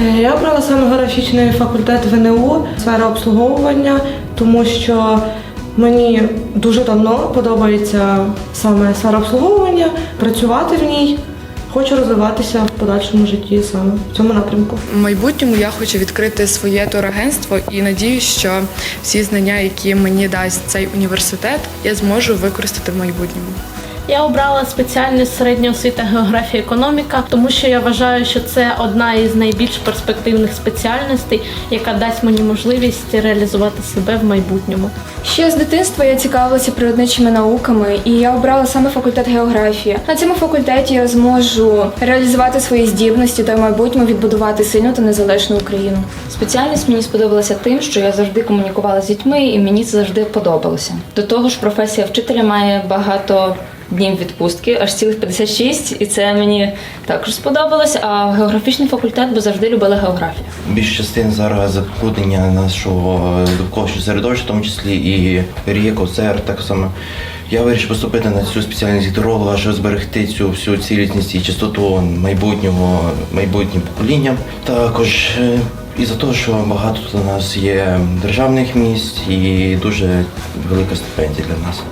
Е, Я обрала саме географічний факультет ВНУ, сфера обслуговування, тому що мені дуже давно подобається саме сфера обслуговування, працювати в ній. Хочу розвиватися в подальшому житті саме в цьому напрямку. В майбутньому я хочу відкрити своє турагентство і надіюсь, що всі знання, які мені дасть цей університет, я зможу використати в майбутньому. Я обрала спеціальність середня освіта географія економіка, тому що я вважаю, що це одна із найбільш перспективних спеціальностей, яка дасть мені можливість реалізувати себе в майбутньому. Ще з дитинства я цікавилася природничими науками, і я обрала саме факультет географії. На цьому факультеті я зможу реалізувати свої здібності та в майбутньому відбудувати сильну та незалежну Україну. Спеціальність мені сподобалася тим, що я завжди комунікувала з дітьми, і мені це завжди подобалося. До того ж, професія вчителя має багато днів відпустки, аж цілих 56, і це мені також сподобалось. А географічний факультет, бо завжди любила географію. Більш частин зараз забруднення нашого довколишнього середовища, в тому числі і рік, озер, так само. Я вирішив поступити на цю спеціальність гідролога, щоб зберегти цю всю цілісність і чистоту майбутнього майбутнім поколінням. Також е, із-за того, що багато тут у нас є державних місць і дуже велика стипендія для нас.